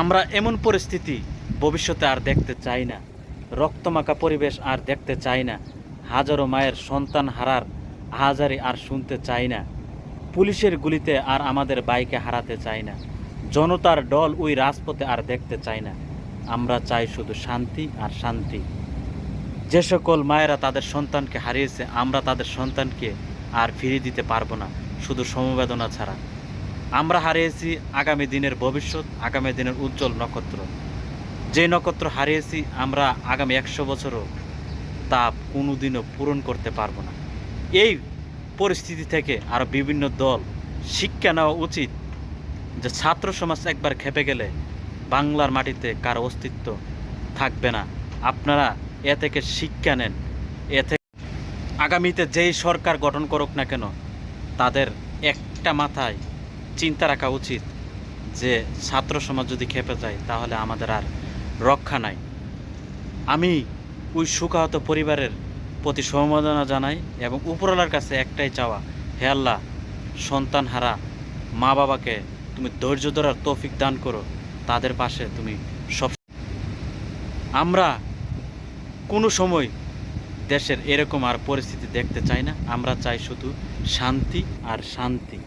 আমরা এমন পরিস্থিতি ভবিষ্যতে আর দেখতে চাই না। রক্তমাখা পরিবেশ আর দেখতে চাই না। হাজারো মায়ের সন্তান হারার হাজারি আর শুনতে চাই না। পুলিশের গুলিতে আর আমাদের বাইকে হারাতে চাই না। জনতার দল ওই রাজপথে আর দেখতে চাই না। আমরা চাই শুধু শান্তি আর শান্তি। যে সকল মায়েরা তাদের সন্তানকে হারিয়েছে, আমরা তাদের সন্তানকে আর ফিরিয়ে দিতে পারব না। শুধু সমবেদনা ছাড়া। আমরা হারিয়েছি আগামী দিনের ভবিষ্যৎ, আগামী দিনের উজ্জ্বল নক্ষত্র। যে নক্ষত্র হারিয়েছি আমরা আগামী একশো বছরও তা কোনোদিনও পূরণ করতে পারব না। এই পরিস্থিতি থেকে আরও বিভিন্ন দল শিক্ষা নেওয়া উচিত যে ছাত্র সমাজ একবার খেপে গেলে বাংলার মাটিতে কার অস্তিত্ব থাকবে না। আপনারা এ থেকে শিক্ষা নেন। এ থেকে আগামীতে যেই সরকার গঠন করুক না কেন, তাদের একটা মাথায় চিন্তা রাখা উচিত যে ছাত্র সমাজ যদি খেপে যায়, তাহলে আমাদের আর রক্ষা নাই। আমি ওই সুখাহত পরিবারের প্রতি সমবেদনা জানাই এবং উপরওয়ালার কাছে একটাই চাওয়া, হে আল্লাহ সন্তান হারা মা বাবাকে তুমি ধৈর্য ধরার তৌফিক দান করো, তাদের পাশে তুমি সব আমরা কোনো সময় দেশের এরকম আর পরিস্থিতি দেখতে চাই না। আমরা চাই শুধু শান্তি আর শান্তি।